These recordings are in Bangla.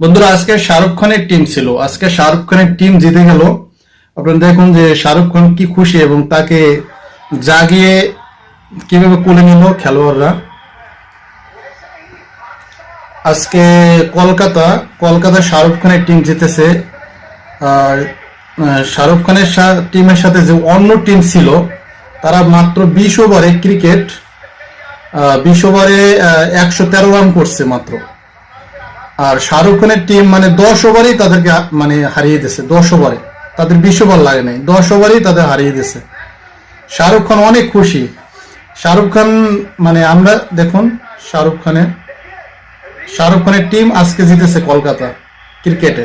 বন্ধুরা, আজকে শাহরুখ খানের টিম ছিল। আজকে শাহরুখ খানের টিম জিতে গেল। আপনারা দেখুন যে শাহরুখ খান কি খুশি এবং তাকে জাগিয়ে কীভাবে কোলে নিল খেলোয়াড়রা। আজকে কলকাতা কলকাতা শাহরুখ খানের টিম জিতেছে। আর শাহরুখ খানের টিমের সাথে যে অন্য টিম ছিল, তারা মাত্র বিশ ওভারে ক্রিকেট বিশ ওভারে একশো তেরো রান করছে মাত্র। আর শাহরুখ খানের টিম মানে দশ ওভারেই তাদেরকে মানে হারিয়ে দিছে দশ ওভারে তাদের বিশ ওভার লাগে নাই, দশ ওভারেই তাদের হারিয়ে দিয়েছে। শাহরুখ খান অনেক খুশি। শাহরুখ খান মানে আমরা দেখুন, শাহরুখ খানের শাহরুখ খানের টিম আজকে জিতেছে কলকাতা ক্রিকেটে।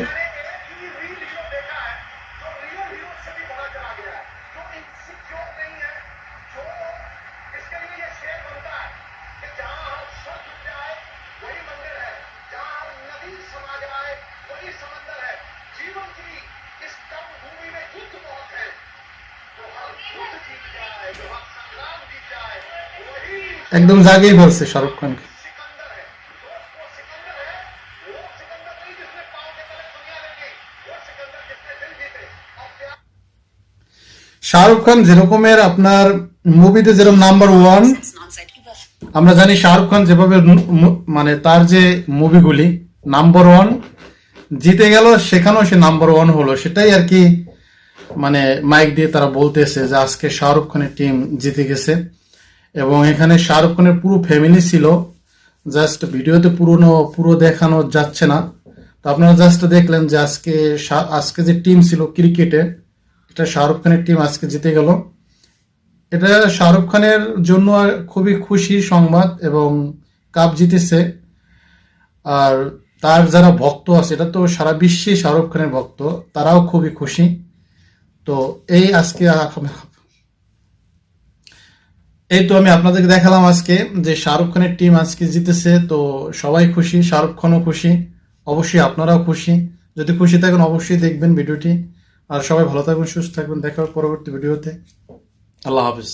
একদম জাগেই বলছে শাহরুখ খানকে। শাহরুখ খান যেরকমের আপনার মুভিতে যেরকম নাম্বার ওয়ান আমরা জানি শাহরুখ খান যেভাবে মানে তার যে মুভিগুলি নাম্বার ওয়ান জিতে গেল, সেখানেও সে নাম্বার ওয়ান হলো। সেটাই আর কি মানে মাইক দিয়ে তারা বলতেছে যে আজকে শাহরুখ খানের টিম জিতে গেছে। এবং এখানে শাহরুখ খানের পুরো ফ্যামিলি ছিল জাস্ট ভিডিওতে পুরনো, পুরো দেখানো যাচ্ছে না। তো আপনারা জাস্ট দেখলেন যে আজকে আজকে যে টিম ছিল ক্রিকেটে এটা শাহরুখ খানের টিম আজকে জিতে গেল। এটা শাহরুখ খানের জন্য খুবই খুশি সংবাদ এবং কাপ জিতেছে। আর তার যারা ভক্ত আছে, এটা তো সারা বিশ্বে শাহরুখ খানের ভক্ত, তারাও খুবই খুশি। তো এই আজকে এই তো আমি আপনাদেরকে দেখালাম আজকে যে শাহরুখ খানের টিম আজকে জিতেছে, তো সবাই খুশি, শাহরুখ খানও খুশি, অবশ্যই আপনারাও খুশি। যদি খুশি থাকেন অবশ্যই দেখবেন ভিডিওটি। আর সবাই ভালো থাকবেন, সুস্থ থাকবেন, দেখা হবে পরবর্তী ভিডিওতে। আল্লাহ হাফিজ।